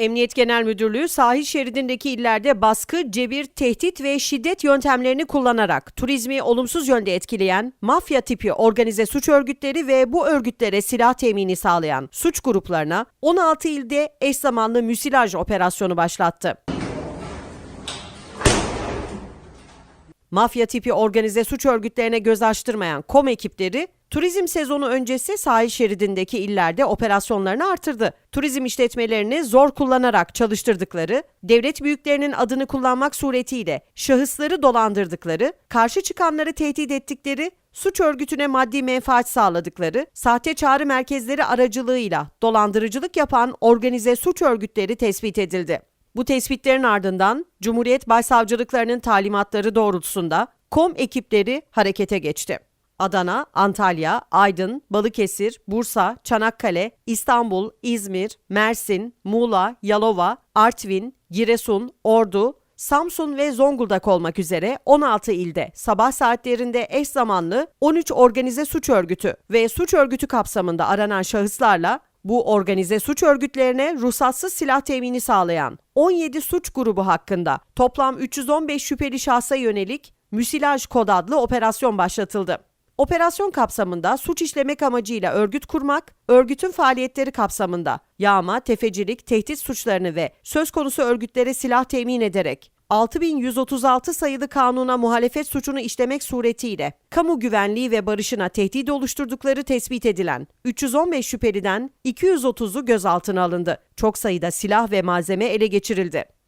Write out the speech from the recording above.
Emniyet Genel Müdürlüğü sahil şeridindeki illerde baskı, cebir, tehdit ve şiddet yöntemlerini kullanarak turizmi olumsuz yönde etkileyen mafya tipi organize suç örgütleri ve bu örgütlere silah temini sağlayan suç gruplarına 16 ilde eş zamanlı müsilaj operasyonu başlattı. Mafya tipi organize suç örgütlerine göz açtırmayan KOM ekipleri turizm sezonu öncesi sahil şeridindeki illerde operasyonlarını artırdı. Turizm işletmelerini zor kullanarak çalıştırdıkları, devlet büyüklerinin adını kullanmak suretiyle şahısları dolandırdıkları, karşı çıkanları tehdit ettikleri, suç örgütüne maddi menfaat sağladıkları, sahte çağrı merkezleri aracılığıyla dolandırıcılık yapan organize suç örgütleri tespit edildi. Bu tespitlerin ardından Cumhuriyet Başsavcılıklarının talimatları doğrultusunda KOM ekipleri harekete geçti. Adana, Antalya, Aydın, Balıkesir, Bursa, Çanakkale, İstanbul, İzmir, Mersin, Muğla, Yalova, Artvin, Giresun, Ordu, Samsun ve Zonguldak olmak üzere 16 ilde sabah saatlerinde eş zamanlı 13 organize suç örgütü ve suç örgütü kapsamında aranan şahıslarla bu organize suç örgütlerine ruhsatsız silah temini sağlayan 17 suç grubu hakkında toplam 315 şüpheli şahsa yönelik Müsilaj Kod adlı operasyon başlatıldı. Operasyon kapsamında suç işlemek amacıyla örgüt kurmak, örgütün faaliyetleri kapsamında yağma, tefecilik, tehdit suçlarını ve söz konusu örgütlere silah temin ederek 6136 sayılı kanuna muhalefet suçunu işlemek suretiyle kamu güvenliği ve barışına tehdit oluşturdukları tespit edilen 315 şüpheliden 230'u gözaltına alındı. Çok sayıda silah ve malzeme ele geçirildi.